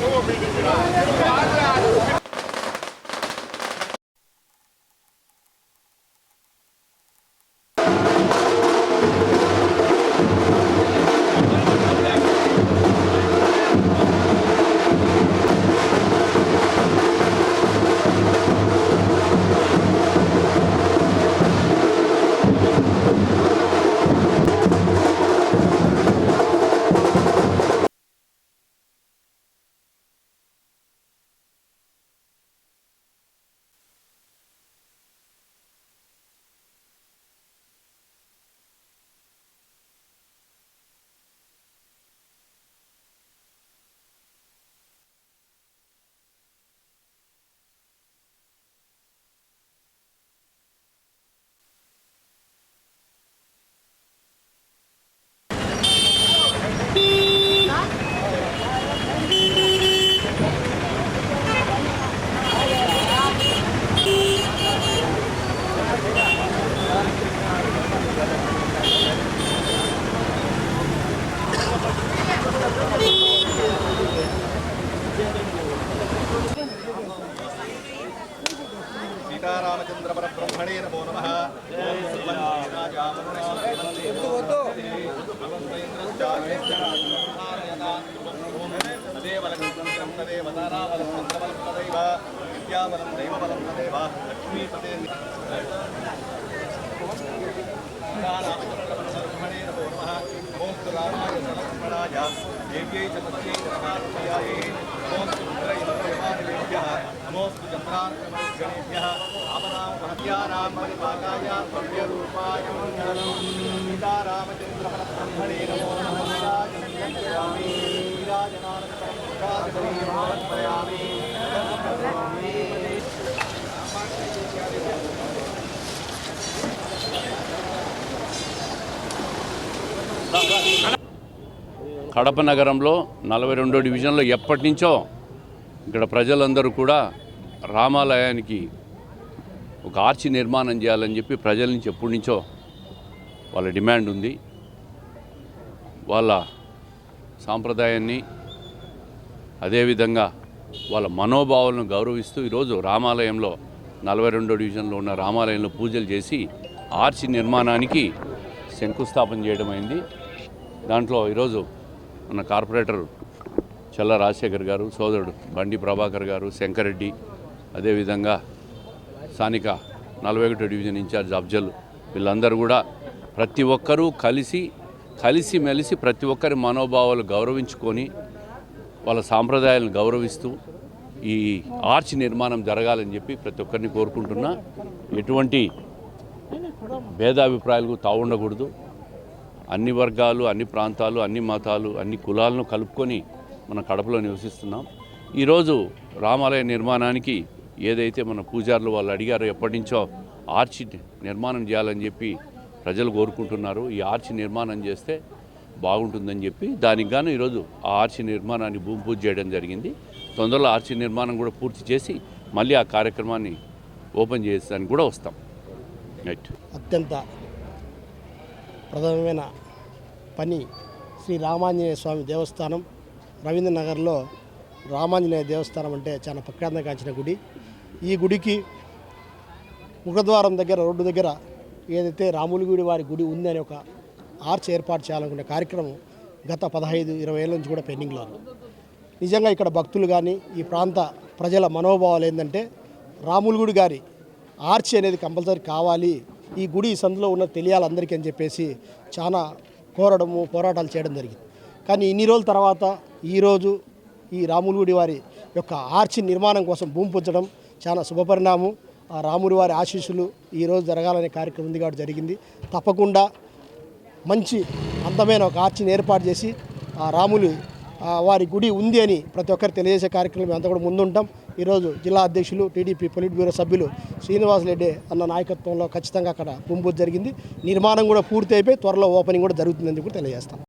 know what Ramchandra ओम ब्रह्मणे नमो नम देवलक्षं तदेव ताराबलं तदेव विद्याबलं दैवबलं तदेव लक्ष्मीपते रामचन्द्रब्रह्मणे नमो नमः ओं रामाय लक्ष्मणाय देव्यै च पत्यै परमात्मयायै కడప నగరంలో నలభై రెండో డివిజన్లో ఎప్పటి నుంచో ఇక్కడ ప్రజలందరూ కూడా రామాలయానికి ఒక ఆర్చి నిర్మాణం చేయాలని చెప్పి ప్రజల నుంచి ఎప్పటి నుంచో వాళ్ళ డిమాండ్ ఉంది. వాళ్ళ సాంప్రదాయాన్ని అదేవిధంగా వాళ్ళ మనోభావాలను గౌరవిస్తూ ఈరోజు రామాలయంలో నలభై రెండో డివిజన్లో ఉన్న రామాలయంలో పూజలు చేసి ఆర్చి నిర్మాణానికి శంకుస్థాపన చేయడం అయింది. దాంట్లో ఈరోజు మన కార్పొరేటర్ చల్ల రాజశేఖర్ గారు సోదరుడు బండి ప్రభాకర్ గారు శంకరెడ్డి అదేవిధంగా స్థానిక నలభై ఒకటో డివిజన్ ఇన్ఛార్జ్ అఫ్జల్ వీళ్ళందరూ కూడా ప్రతి ఒక్కరూ కలిసి కలిసి మెలిసి ప్రతి ఒక్కరి మనోభావాలు గౌరవించుకొని వాళ్ళ సాంప్రదాయాలను గౌరవిస్తూ ఈ ఆర్చ్ నిర్మాణం జరగాలని చెప్పి ప్రతి ఒక్కరిని కోరుకుంటున్నా. ఎటువంటి భేదాభిప్రాయాలకు తావుండకూడదు. అన్ని వర్గాలు అన్ని ప్రాంతాలు అన్ని మతాలు అన్ని కులాలను కలుపుకొని మన కడపలో నివసిస్తున్నాం. ఈరోజు రామాలయ నిర్మాణానికి ఏదైతే మన పూజారులు వాళ్ళు అడిగారో ఎప్పటి నుంచో ఆర్చి నిర్మాణం చేయాలని చెప్పి ప్రజలు కోరుకుంటున్నారు. ఈ ఆర్చి నిర్మాణం చేస్తే బాగుంటుందని చెప్పి దానికి గాను ఈరోజు ఆ ఆర్చి నిర్మాణాన్ని భూమి పూజ చేయడం జరిగింది. తొందరలో ఆర్చి నిర్మాణం కూడా పూర్తి చేసి మళ్ళీ ఆ కార్యక్రమాన్ని ఓపెన్ చేసేదానికి కూడా వస్తాం. రైట్. అత్యంత ప్రధానమైన పని శ్రీ రామాంజనేయ స్వామి దేవస్థానం. రవీంద్రనగర్లో రామాంజనేయ దేవస్థానం అంటే చాలా ప్రఖ్యాతంగాంచిన గుడి. ఈ గుడికి ముఖద్వారం దగ్గర రోడ్డు దగ్గర ఏదైతే రాములు గుడి వారి గుడి ఉందనే ఒక ఆర్చ్ ఏర్పాటు చేయాలనుకునే కార్యక్రమం గత పదహైదు ఇరవై ఏళ్ళ నుంచి కూడా పెండింగ్లో ఉంది. నిజంగా ఇక్కడ భక్తులు కానీ ఈ ప్రాంత ప్రజల మనోభావాలు ఏంటంటే రాములు గుడి గారి ఆర్చి అనేది కంపల్సరీ కావాలి. ఈ గుడి ఈ సందులో ఉన్న తెలియాలి అందరికీ అని చెప్పేసి చాలా కోరడము పోరాటాలు చేయడం జరిగింది. కానీ ఇన్ని రోజుల తర్వాత ఈరోజు ఈ రాములుగుడి వారి యొక్క ఆర్చి నిర్మాణం కోసం భూమి పుంచడం చాలా శుభపరిణామం ఆ రాముడి వారి ఆశీస్సులు ఈరోజు జరగాలనే కార్యక్రమం ఉంది కాబట్టి జరిగింది. తప్పకుండా మంచి అందమైన ఒక ఆర్చిని ఏర్పాటు చేసి ఆ రాములు వారి గుడి ఉంది అని ప్రతి ఒక్కరు తెలియజేసే కార్యక్రమం అంతా కూడా ముందుంటాం. ఈరోజు జిల్లా అధ్యక్షులు టీడీపీ పొలిట్ బ్యూరో సభ్యులు శ్రీనివాస్ రెడ్డి అన్న నాయకత్వంలో ఖచ్చితంగా అక్కడ గుంపు జరిగింది. నిర్మాణం కూడా పూర్తి అయిపోయి త్వరలో ఓపెనింగ్ కూడా జరుగుతుందని కూడా తెలియజేస్తాం.